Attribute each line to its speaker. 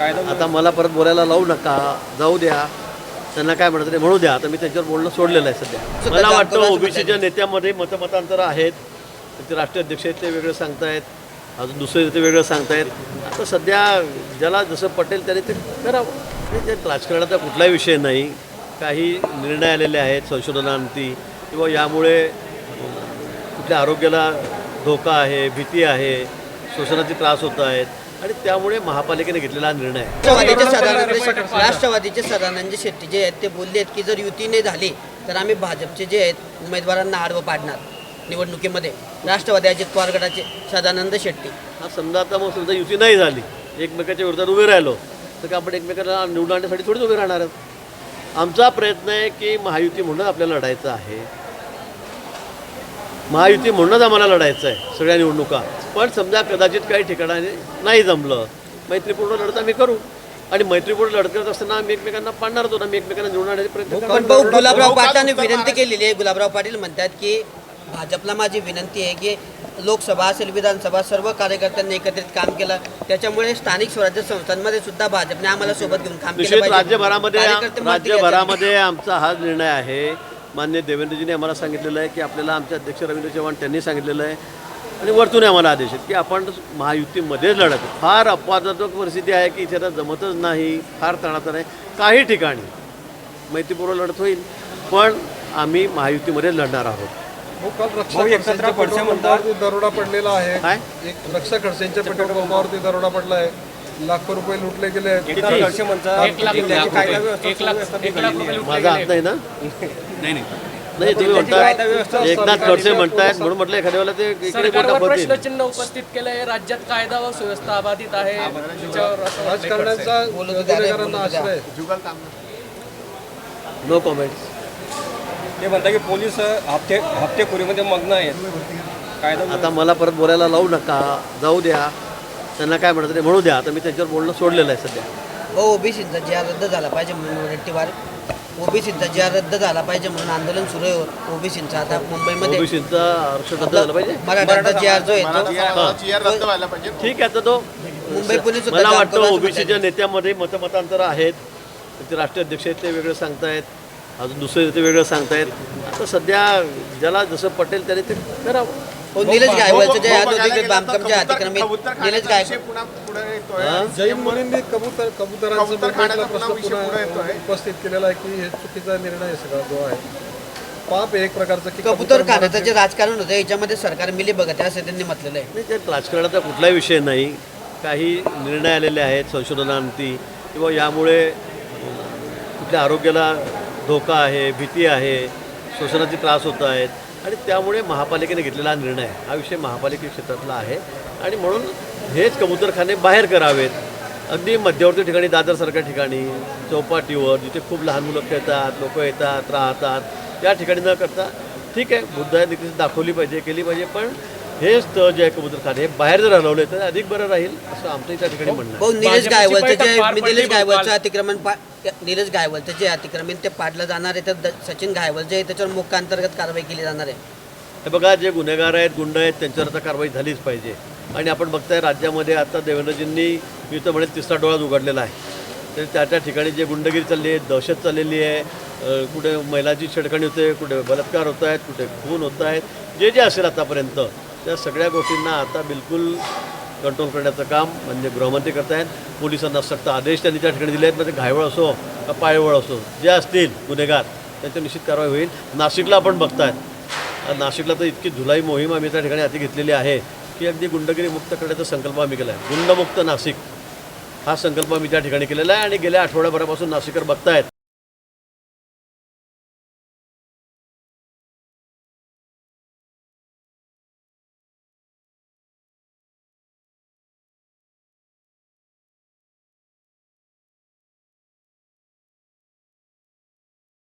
Speaker 1: आता मला परत बोलायला लावू नका. जाऊ द्या. त्यांना काय म्हणत ते म्हणू द्या. आता मी त्यांच्यावर बोलणं सोडलेलं आहे सध्या. मला वाटतं ओबीसीच्या नेत्यामध्ये मतमतांतर आहेत ते राष्ट्रीय अध्यक्ष आहेत ते वेगळं सांगतायत. अजून दुसरे ते वेगळं सांगतायत. आता सध्या ज्याला जसं पटेल त्याने ते करावं. ते राजकारणाचा कुठलाही विषय नाही. काही निर्णय आलेले आहेत संशोधनांती. किंवा यामुळे कुठल्या आरोग्याला धोका आहे भीती आहे श्वसनाचे त्रास होत आहेत. आणि त्यामुळे महापालिकेने घेतलेला निर्णय.
Speaker 2: राष्ट्रवादीचे सदानंद राष्ट्रवादीचे सदानंद शेट्टी जे आहेत ते बोलले आहेत की जर युती नाही झाली तर आम्ही भाजपचे जे आहेत उमेदवारांना आडवं पाडणार निवडणुकीमध्ये. राष्ट्रवादी अजित पवार गटाचे सदानंद शेट्टी.
Speaker 1: हा समजा आता मग समजा युती नाही झाली एकमेकाच्या विरोधात उभे राहिलो तर का आपण एकमेकांना निवडून आणण्यासाठी थोडीच उभे राहणार आहोत? आमचा प्रयत्न आहे की महायुती म्हणूनच आपल्याला लढायचं आहे. महायुती म्हणूनच आम्हाला लढायचं आहे सगळ्या निवडणुका. पण समजा कदाचित काही ठिकाणी नाही जमलं मैत्रीपूर्ण लढत आम्ही करू. आणि मैत्रीपूर्ण लढत करत असताना आम्ही एकमेकांना पाडणार होतो आम्ही एकमेकांना निवडून आणण्याचे प्रयत्न
Speaker 2: पण
Speaker 1: करणार.
Speaker 2: भाऊ गुलाबराव पाटलांनी विनंती केलेली आहे. गुलाबराव पाटील म्हणतात की भाजपला माझी विनंती आहे की लोकसभा असेल विधानसभा सर्व कार्यकर्त्यांनी एकत्रित काम केलं. त्याच्यामुळे स्थानिक स्वराज्य संस्थांमध्ये सुद्धा भाजपने आम्हाला सोबत घेऊन काम केलं
Speaker 1: निश्चित
Speaker 2: पाहिजे.
Speaker 1: राज्यभरामध्ये
Speaker 2: कार्यकर्ते म्हणतील याच्यात-
Speaker 1: राज्यभरामध्ये आमचा हा निर्णय आहे. मान्य देवेंद्रजीने आम्हाला सांगितलेलं आहे की आपल्याला आमचे अध्यक्ष रवींद्र चव्हाण त्यांनी सांगितलेलं आहे. आणि वरतून आम्हाला आदेश आहेत की आपण महायुतीमध्येच लढत फार अपवादात्मक परिस्थिती आहे की इथे आता जमतच नाही फार तणातण आहे काही ठिकाणी मैत्रीपूर्व लढत होईल पण आम्ही महायुतीमध्येच लढणार आहोत.
Speaker 3: हो, दरोडा पडलेला आहे. एक रक्षा खडसेंच्या पेट्रोल पंपावरती दरोडा पडला आहे लाखो रुपये लुटले गेले. आहेत
Speaker 1: माझा हात. नाही ना?
Speaker 4: नाही
Speaker 1: तुम्ही म्हणता एकनाथ खडसे म्हणतायत म्हणून म्हटलं एखाद्या वेळेला ते इकडे बोटा
Speaker 4: सरकारवर प्रश्नचिन्ह उपस्थित केलंय राज्यात कायदा व सुव्यवस्था अबाधित आहे त्याच्यावर असं वाटतंय. खडसे.
Speaker 3: राजकारण्याचा गुन्हेगारांना आश्रय.
Speaker 1: नो कॉमेंट्स
Speaker 5: ते म्हणतात की पोलीस हप्ते हप्तेखोरीमध्ये मग्न आहेत. कायदा
Speaker 1: आता मला परत बोलायला लावू नका. जाऊ द्या. त्यांना काय म्हणत ते म्हणू द्या. आता मी त्यांच्यावर बोलणं सोडलेलं आहे सध्या.
Speaker 2: हो ओबीसीचा जी रद्द झाला पाहिजे म्हणून वरट्टीवार ओबीसीचा जी आर रद्द झाला पाहिजे म्हणून आंदोलन सुरू आहे. ओबीसीचं आता मुंबईमध्ये
Speaker 1: ओबीसीचा आरक्षण रद्द झालं पाहिजे?
Speaker 2: मराठा जी आर जो आहे तो
Speaker 1: ठीक आहे तर तो
Speaker 2: मुंबई पोलीस सुद्धा
Speaker 1: मला वाटतं ओबीसीच्या. नेत्यामध्ये मतमतांतर आहेत ते राष्ट्रीय अध्यक्ष आहेत ते वेगळं सांगतायत. अजून दुसरे ते वेगळं सांगतायत. आता सध्या ज्याला जसं पटेल त्याने ते करावं.
Speaker 2: हो निलेश गायवळचं जे औद्योगिक बांधकामचे अतिक्रमित निलेश गायकवाड.
Speaker 1: हा?
Speaker 3: जैन मुलींनी कबूतर कबुतरांचं मुंबईतला प्रश्न पुन्हा उपस्थित केलेला आहे की हे चुकीचा निर्णय आहे सगळा जो आहे. पाप एक प्रकारचं की
Speaker 2: कबूतर खाण्याचं. जे राजकारण होतं याच्यामध्ये सरकार मिली बघत आहे असं त्यांनी म्हटलेलं आहे.
Speaker 1: नाही त्यात राजकारणाचा कुठलाही विषय नाही. काही निर्णय आलेले आहेत संशोधनांती. किंवा यामुळे कुठल्या आरोग्याला धोका आहे भीती आहे श्वसनाचे त्रास होत आहेत. आणि त्यामुळे महापालिकेने घेतलेला निर्णय हा विषय महापालिके क्षेत्रातला आहे. आणि म्हणून हेच कबूतरखाने बाहेर करावेत. अगदी मध्यवर्ती ठिकाणी दादरसारख्या ठिकाणी चौपाटीवर जिथे खूप लहान मुलं खेळतात लोक येतात राहतात त्या ठिकाणी न करता ठीक आहे बुद्धाने देखील दाखवली पाहिजे केली पाहिजे पण हे स्थळ जे आहे कबूतरखाने हे बाहेर जर हलवले तर अधिक बरं राहील असं आमचं त्या ठिकाणी म्हणणं आहे.
Speaker 2: भाऊ निलेश
Speaker 4: भाजपची
Speaker 2: गायवळचं
Speaker 4: बैठक
Speaker 2: जे
Speaker 4: पार पडली
Speaker 2: निलेश
Speaker 4: भाऊ
Speaker 2: गायवळचं
Speaker 4: काल.
Speaker 2: अतिक्रमण पा निलेश गायवळचं जे अतिक्रमण ते पाडलं जाणार आहे तर द- सचिन गायवळ जे आहे त्याच्यावर मुख्य अंतर्गत कारवाई केली जाणार आहे.
Speaker 1: हे बघा जे गुन्हेगार आहेत गुंड आहेत त्यांच्यावर आता कारवाई झालीच पाहिजे. आणि आपण बघताय राज्यामध्ये आता देवेंद्रजींनी मी तर म्हणेन तिसरा डोळा उघडलेला आहे. तर त्या त्या ठिकाणी जे गुंडगिरी चालली आहे दहशत चाललेली आहे अ, कुठे महिलाची छेडखाणी होते कुठे बलात्कार होत आहेत कुठे खून होत आहेत जे जे असेल आतापर्यंत त्या सगळ्या गोष्टींना आता बिलकुल कंट्रोल करण्याचं काम म्हणजे गृहमंत्री करतायत पोलिसांना सक्त आदेश त्यांनी त्या ठिकाणी दिले आहेत म्हणजे घायवळ असो का पायवळ असो जे असतील गुन्हेगार त्यांच्या निश्चित कारवाई होईल. नाशिकला आपण बघतायत. नाशिकला तर इतकी धुलाई मोहीम आम्ही त्या ठिकाणी हाती घेतलेली आहे की अगदी गुंडगिरी मुक्त करण्याचा संकल्प आम्ही केला आहे गुंडमुक्त नाशिक हा संकल्प आम्ही त्या ठिकाणी केलेला आहे आणि गेल्या आठवड्याभरापासून नाशिकर बघतायत.